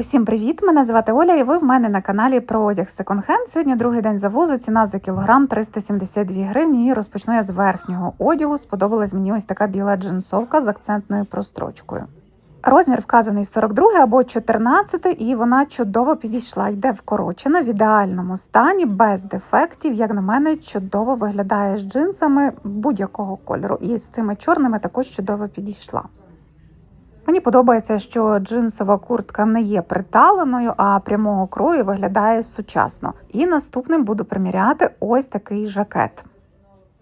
Усім привіт! Мене звати Оля, і ви в мене на каналі про одяг секонд-хенд. Сьогодні другий день завозу. Ціна за кілограм 372 гривні. І розпочну я з верхнього одягу. Сподобалась мені ось така біла джинсовка з акцентною прострочкою. Розмір вказаний 42 або 14, і вона чудово підійшла. Йде вкорочена в ідеальному стані, без дефектів. Як на мене, чудово виглядає з джинсами будь-якого кольору. І з цими чорними також чудово підійшла. Мені подобається, що джинсова куртка не є приталеною, а прямого крою виглядає сучасно. І наступним буду приміряти ось такий жакет.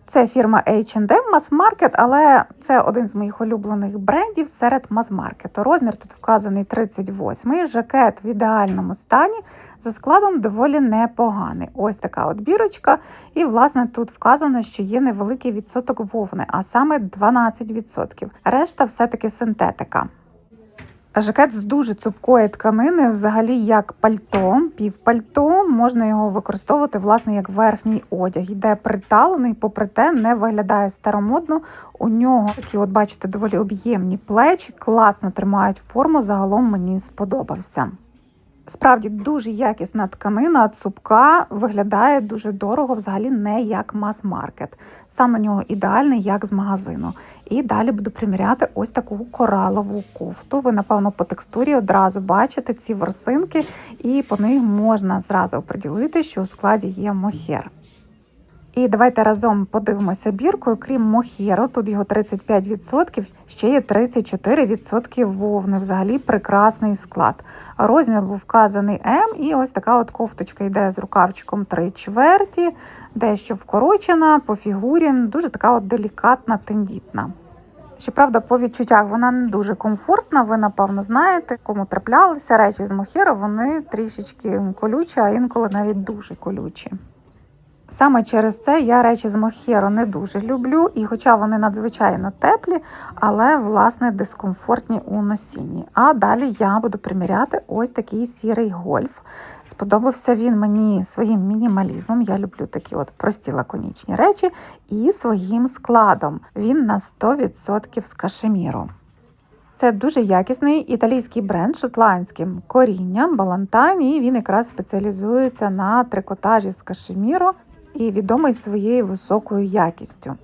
Це фірма H&M Mass Market, але це один з моїх улюблених брендів серед мас-маркету. Розмір тут вказаний 38 Жакет в ідеальному стані за складом доволі непоганий. Ось така от бірочка. І, власне, тут вказано, що є невеликий відсоток вовни, а саме 12%. Решта все-таки синтетика. Жакет з дуже цупкої тканини, взагалі як пальто, півпальто, можна його використовувати власне як верхній одяг. Йде приталений, попри те, не виглядає старомодно. У нього такі, от бачите, доволі об'ємні плечі, класно тримають форму. Загалом мені сподобався. Справді дуже якісна тканина, цупка виглядає дуже дорого, взагалі не як мас-маркет. Стан у нього ідеальний, як з магазину. І далі буду приміряти ось таку коралову кофту. Ви, напевно, по текстурі одразу бачите ці ворсинки, і по них можна зразу оприділити, що у складі є мохер. І давайте разом подивимося біркою. Крім мохєру, тут його 35%, ще є 34% вовни. Взагалі прекрасний склад. Розмір був вказаний М, і ось така от кофточка йде з рукавчиком 3 чверті, дещо вкорочена по фігурі, дуже така от делікатна, тендітна. Щоправда, по відчуттях вона не дуже комфортна, ви, напевно, знаєте, кому траплялися речі з мохєру, вони трішечки колючі, а інколи навіть дуже колючі. Саме через це я речі з мохєро не дуже люблю, і хоча вони надзвичайно теплі, але власне дискомфортні у носінні. А далі я буду приміряти ось такий сірий гольф. Сподобався він мені своїм мінімалізмом. Я люблю такі от прості лаконічні речі, і своїм складом. Він на 100% з кашеміру. Це дуже якісний італійський бренд шотландським корінням Балантайн, і він якраз спеціалізується на трикотажі з кашеміру і відомий своєю високою якістю.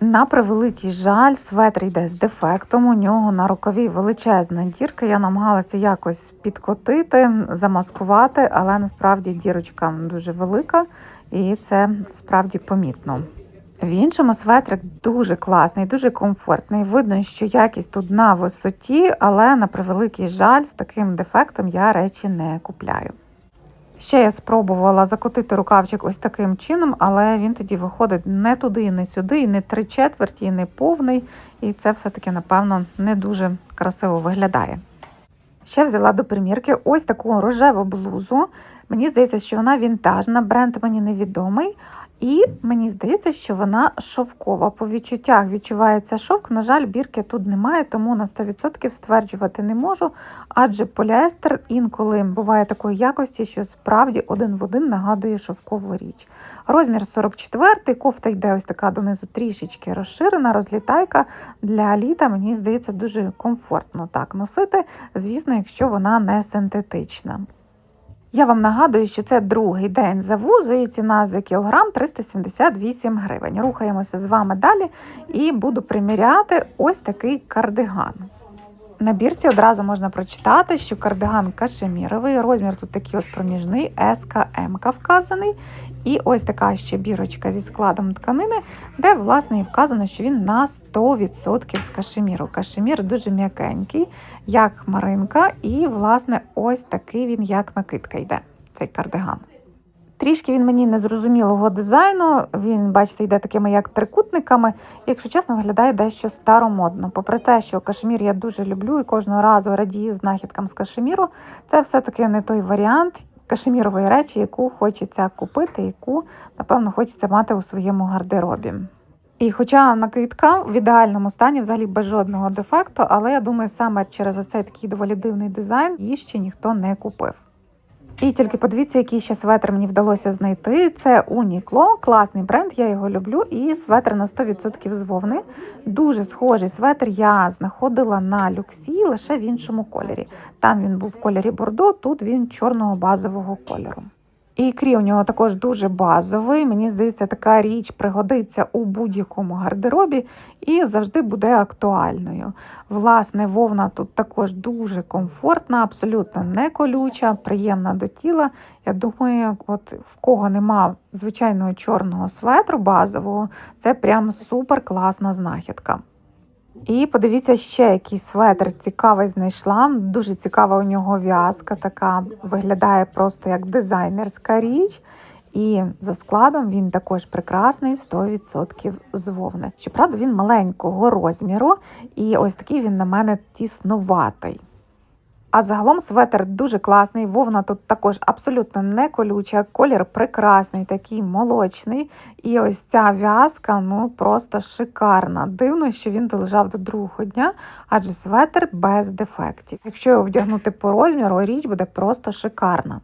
На превеликий жаль, светр йде з дефектом. У нього на рукаві величезна дірка. Я намагалася якось підкотити, замаскувати, але насправді дірочка дуже велика і це справді помітно. В іншому светрик дуже класний, дуже комфортний. Видно, що якість тут на висоті, але на превеликий жаль, з таким дефектом я речі не купляю. Ще я спробувала закотити рукавчик ось таким чином, але він тоді виходить не туди, і не сюди, і не три четверті, і не повний. І це все-таки, напевно, не дуже красиво виглядає. Ще взяла до примірки ось таку рожеву блузу. Мені здається, що вона вінтажна, бренд мені невідомий. І мені здається, що вона шовкова. По відчуттях відчувається шовк. На жаль, бірки тут немає, тому на 100% стверджувати не можу. Адже поліестер інколи буває такої якості, що справді один в один нагадує шовкову річ. Розмір 44 кофта йде ось така донизу трішечки розширена, розлітайка. Для літа, мені здається, дуже комфортно так носити, звісно, якщо вона не синтетична. Я вам нагадую, що це другий день завозу і ціна за кілограм 378 гривень. Рухаємося з вами далі і буду приміряти ось такий кардиган. На бірці одразу можна прочитати, що кардиган кашеміровий, розмір тут такий от проміжний, СКМ вказаний. І ось така ще бірочка зі складом тканини, де, власне, і вказано, що він на 100% з кашеміру. Кашемір дуже м'якенький, як хмаринка, і, власне, ось такий він, як накидка йде, цей кардиган. Трішки він мені незрозумілого дизайну. Він, бачите, йде такими як трикутниками. Якщо чесно, виглядає дещо старомодно. Попри те, що кашемір я дуже люблю і кожного разу радію знахідкам з кашеміру, це все-таки не той варіант кашемірової речі, яку хочеться купити, яку, напевно, хочеться мати у своєму гардеробі. І хоча накидка в ідеальному стані, взагалі без жодного дефекту, але я думаю, саме через оцей такий доволі дивний дизайн її ще ніхто не купив. І тільки подивіться, який ще светр мені вдалося знайти. Це Унікло, класний бренд, я його люблю. І светр на 100% з вовни. Дуже схожий светр я знаходила на люксі лише в іншому кольорі. Там він був в кольорі бордо, тут він чорного базового кольору. І крій у нього також дуже базовий. Мені здається, така річ пригодиться у будь-якому гардеробі і завжди буде актуальною. Власне, вовна тут також дуже комфортна, абсолютно не колюча, приємна до тіла. Я думаю, от в кого нема звичайного чорного светру базового, це прям супер класна знахідка. І подивіться ще який светр цікавий знайшла. Дуже цікава у нього в'язка, така виглядає просто як дизайнерська річ. І за складом він також прекрасний 100% з вовни. Щоправда, він маленького розміру, і ось такий він на мене тіснуватий. А загалом светр дуже класний. Вовна тут також абсолютно не колюча, колір прекрасний, такий молочний. І ось ця в'язка ну просто шикарна. Дивно, що він долежав до другого дня, адже светр без дефектів. Якщо його вдягнути по розміру, річ буде просто шикарна.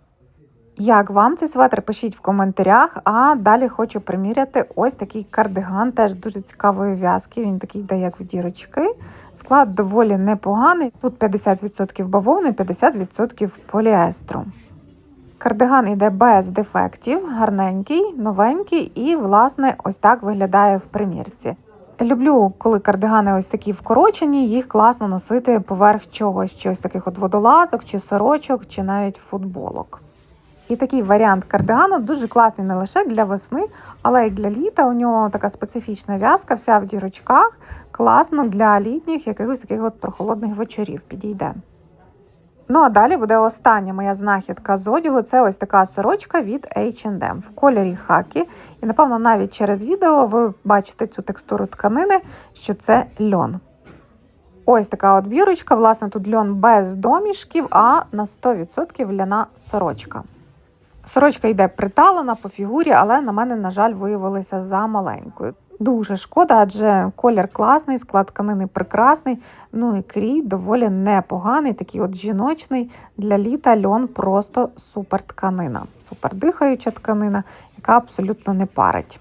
Як вам цей светр? Пишіть в коментарях. А далі хочу приміряти ось такий кардиган, теж дуже цікавої в'язки. Він такий йде, як в дірочки. Склад доволі непоганий. Тут 50% бавовни, 50% поліестру. Кардиган йде без дефектів, гарненький, новенький, і, власне, ось так виглядає в примірці. Люблю, коли кардигани ось такі вкорочені, їх класно носити поверх чогось, щось таких от водолазок, чи сорочок, чи навіть футболок. І такий варіант кардигану дуже класний не лише для весни, але й для літа. У нього така специфічна в'язка, вся в дірочках. Класно для літніх якихось таких от прохолодних вечорів підійде. Ну а далі буде остання моя знахідка з одягу. Це ось така сорочка від H&M в кольорі хакі. І, напевно, навіть через відео ви бачите цю текстуру тканини, що це льон. Ось така от бірочка. Власне, тут льон без домішків, а на 100% ляна сорочка. Сорочка йде приталена по фігурі, але на мене, на жаль, виявилася за маленькою. Дуже шкода, адже колір класний, склад тканини прекрасний. Ну і крій доволі непоганий, такий от жіночний. Для літа льон просто супер тканина, супер дихаюча тканина, яка абсолютно не парить.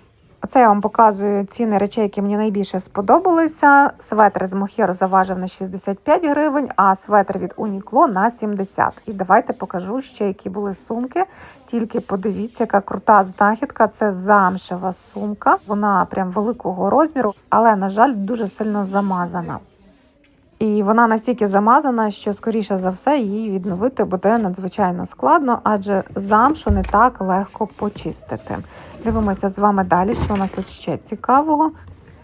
Оце я вам показую ціни речей, які мені найбільше сподобалися. Светр з Мохєр заважив на 65 гривень, а светр від Унікло на 70. І давайте покажу ще, які були сумки. Тільки подивіться, яка крута знахідка. Це замшева сумка. Вона прям великого розміру, але, на жаль, дуже сильно замазана. І вона настільки замазана, що, скоріше за все, її відновити буде надзвичайно складно, адже замшу не так легко почистити. Дивимося з вами далі, що у нас тут ще цікавого.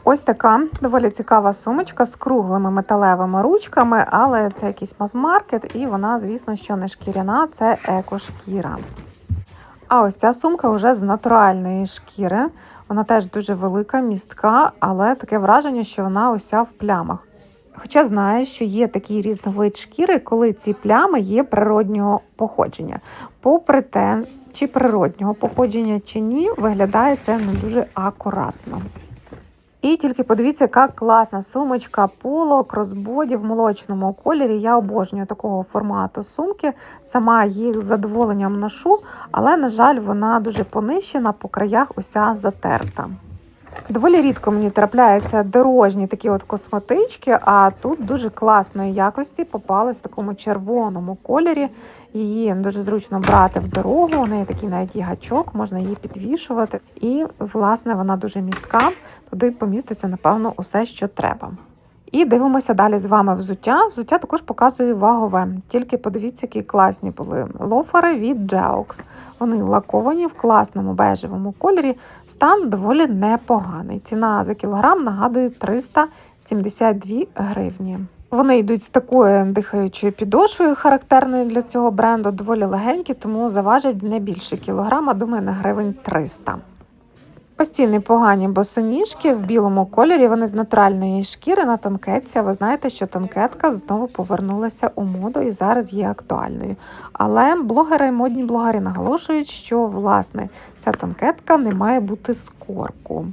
Ось така доволі цікава сумочка з круглими металевими ручками, але це якийсь мас-маркет, і вона, звісно, що не шкіряна, це екошкіра. А ось ця сумка вже з натуральної шкіри. Вона теж дуже велика, містка, але таке враження, що вона уся в плямах. Хоча знаю, що є такий різновид шкіри, коли ці плями є природнього походження. Попри те, чи природнього походження, чи ні, виглядає це не дуже акуратно. І тільки подивіться, яка класна сумочка поло кросбоді в молочному кольорі. Я обожнюю такого формату сумки. Сама їх з задоволенням ношу, але, на жаль, вона дуже понищена, по краях уся затерта. Доволі рідко мені трапляються дорожні такі от косметички, а тут дуже класної якості попалась в такому червоному кольорі. Її дуже зручно брати в дорогу. У неї такий навіть гачок, можна її підвішувати. І, власне, вона дуже містка. Туди поміститься, напевно, усе, що треба. І дивимося далі з вами взуття. Взуття також показує вагове. Тільки подивіться, які класні були лофери від Geox. Вони лаковані в класному бежевому кольорі. Стан доволі непоганий. Ціна за кілограм нагадує 372 гривні. Вони йдуть з такою дихаючою підошвою, характерною для цього бренду, доволі легенькі, тому заважать не більше кілограма, думаю, на гривень 300. Ось ці непогані босоніжки в білому кольорі. Вони з натуральної шкіри на танкетці. Ви знаєте, що танкетка знову повернулася у моду і зараз є актуальною. Але блогери, модні блогери наголошують, що власне ця танкетка не має бути з корку.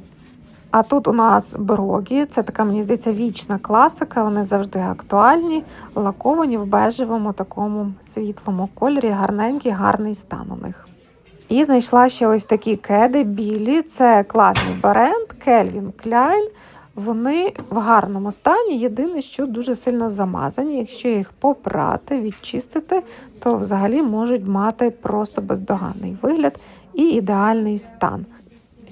А тут у нас брогі, це така, мені здається, вічна класика. Вони завжди актуальні, лаковані в бежевому такому світлому кольорі, гарненький, гарний стан у них. І знайшла ще ось такі кеди білі. Це класний бренд Calvin Klein. Вони в гарному стані. Єдине, що дуже сильно замазані. Якщо їх попрати, відчистити, то взагалі можуть мати просто бездоганний вигляд і ідеальний стан.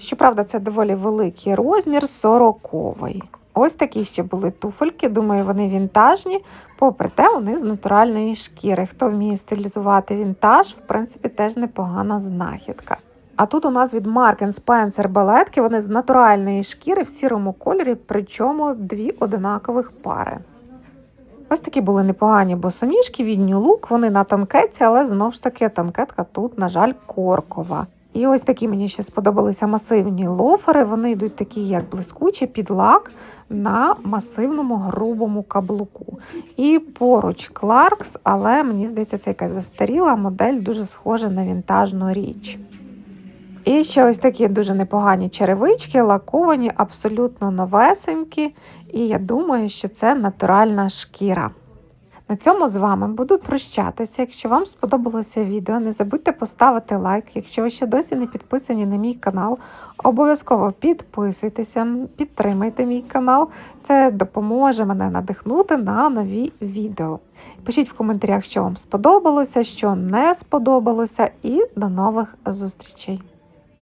Щоправда, це доволі великий розмір 40-й. Ось такі ще були туфельки. Думаю, вони вінтажні. Попри те, вони з натуральної шкіри. Хто вміє стилізувати вінтаж, в принципі, теж непогана знахідка. А тут у нас від Mark Spencer балетки, вони з натуральної шкіри в сірому кольорі, причому дві одинакових пари. Ось такі були непогані босоніжки від New вони на танкетці, але знову ж таки танкетка тут, на жаль, коркова. І ось такі мені ще сподобалися масивні лофери. Вони йдуть такі, як блискучі, під лак на масивному грубому каблуку. І поруч Clarks, але мені здається, це якась застаріла модель, дуже схожа на вінтажну річ. І ще ось такі дуже непогані черевички, лаковані, абсолютно новесенькі. І я думаю, що це натуральна шкіра. На цьому з вами буду прощатися. Якщо вам сподобалося відео, не забудьте поставити лайк. Якщо ви ще досі не підписані на мій канал, обов'язково підписуйтеся, підтримайте мій канал. Це допоможе мене надихнути на нові відео. Пишіть в коментарях, що вам сподобалося, що не сподобалося, і до нових зустрічей!